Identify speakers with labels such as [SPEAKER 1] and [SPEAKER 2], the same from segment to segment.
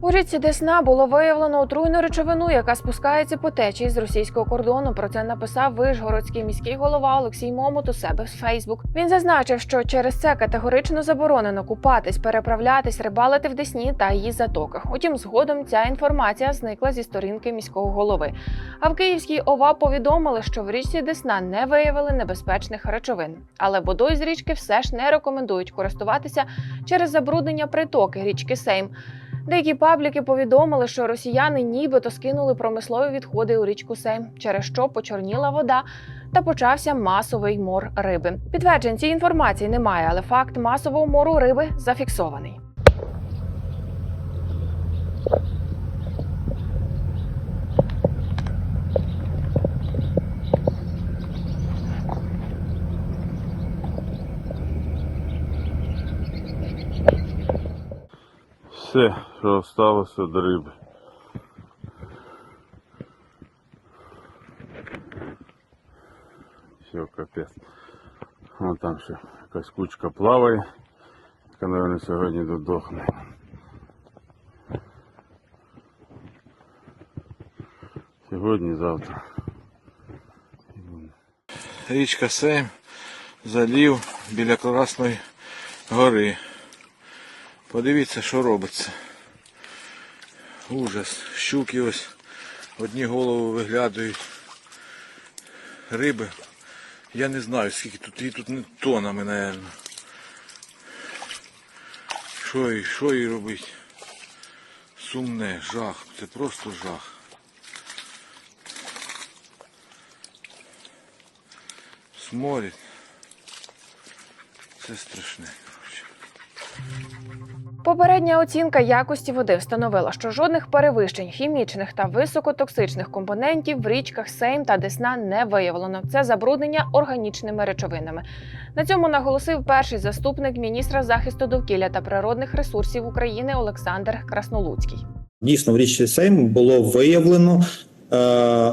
[SPEAKER 1] У річці Десна було виявлено отруйну речовину, яка спускається по течії з російського кордону. Про це написав вишгородський міський голова Олексій Момут у себе в Фейсбук. Він зазначив, що через це категорично заборонено купатись, переправлятись, рибалити в Десні та її затоках. Утім, згодом ця інформація зникла зі сторінки міського голови. А в Київській ОВА повідомили, що в річці Десна не виявили небезпечних речовин, але водою з річки все ж не рекомендують користуватися через забруднення притоки річки Сейм. Деякі пабліки повідомили, що росіяни нібито скинули промислові відходи у річку Сейм, через що почорніла вода та почався масовий мор риби. Підтверджень цієї інформації немає, але факт масового мору риби зафіксований.
[SPEAKER 2] Все, що залишилося від риби. Все, капець. Вон там ще якась кучка плаває, яка, мабуть, сьогодні додохне. Сьогодні, завтра.
[SPEAKER 3] Річка Сейм, залів біля Красної гори. Подивіться, що робиться. Ужас. Щуки ось одні голови виглядають. Риби. Я не знаю, скільки тут, її тут не тонами, напевно. Що їй, що їй робити? Сумне, жах. Це просто жах. Сморід. Це страшне. коротше.
[SPEAKER 1] Попередня оцінка якості води встановила, що жодних перевищень хімічних та високотоксичних компонентів в річках Сейм та Десна не виявлено. Це забруднення органічними речовинами. На цьому наголосив перший заступник міністра захисту довкілля та природних ресурсів України Олександр Краснолуцький.
[SPEAKER 4] Дійсно, в річці Сейм було виявлено е,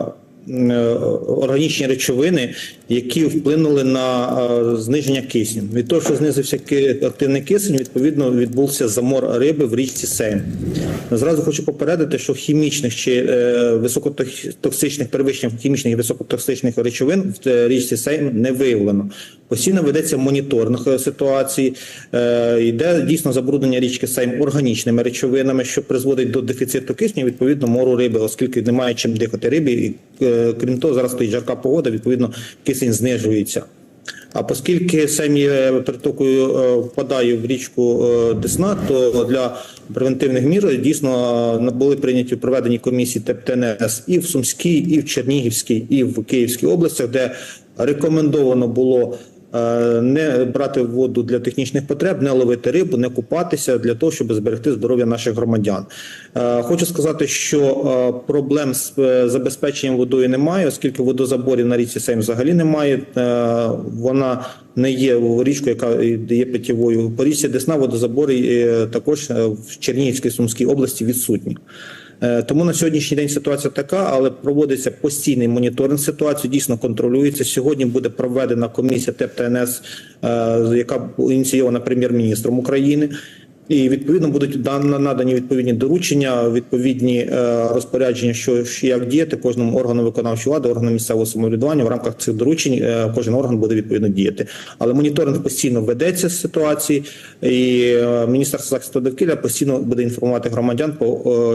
[SPEAKER 4] органічні речовини, які вплинули на е, зниження кисню. Від того, що знизився активний кисень, відповідно відбувся замор риби в річці Сейм. Зразу хочу попередити, що хімічних чи е, високотоксичних перевищень хімічних і високотоксичних речовин в е, річці Сейм не виявлено. Постійно ведеться моніторинг е, ситуації. Е, йде дійсно забруднення річки Сейм органічними речовинами, що призводить до дефіциту кисню, відповідно, мору риби, оскільки немає чим дихати рибі. Е, крім того, зараз стоїть жарка погода, відповідно, кисень знижується. А оскільки Сейм притокою е, впадає в річку е, Десна, то для превентивних мір дійсно е, були прийняті проведені комісії ТЕП-ТНС і в Сумській, і в Чернігівській, і в Київській областях, де рекомендовано було не брати воду для технічних потреб, не ловити рибу, не купатися для того, щоб зберегти здоров'я наших громадян. Е, Хочу сказати, що е, проблем з е, забезпеченням водою немає, оскільки водозаборів на річці Сейм взагалі немає. Е, Вона не є річкою, яка є питєвою. По річці Десна водозабори е, також е, в Чернігівській Сумській області відсутні. Е, Тому на сьогоднішній день ситуація така, але проводиться постійний моніторинг ситуації, дійсно контролюється. Сьогодні буде проведена комісія ТЕП-ТНС, е, яка ініційована прем'єр-міністром України. І відповідно будуть дан- надані відповідні доручення, відповідні е, розпорядження, що як діяти кожному органу виконавчої влади, органу місцевого самоврядування в рамках цих доручень. е, Кожен орган буде відповідно діяти. Але моніторинг постійно ведеться з ситуації, і е, міністерство захисту довкілля постійно буде інформувати громадян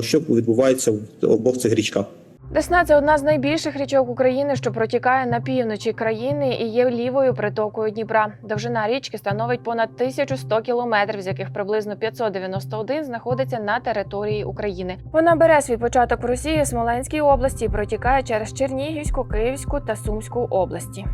[SPEAKER 4] що відбувається в обох цих річках.
[SPEAKER 1] Десна це одна з найбільших річок України, що протікає на півночі країни і є лівою притокою Дніпра. Довжина річки становить понад 1100 кілометрів, з яких приблизно 591 знаходиться на території України. Вона бере свій початок в Росії, Смоленській області і протікає через Чернігівську, Київську та Сумську області.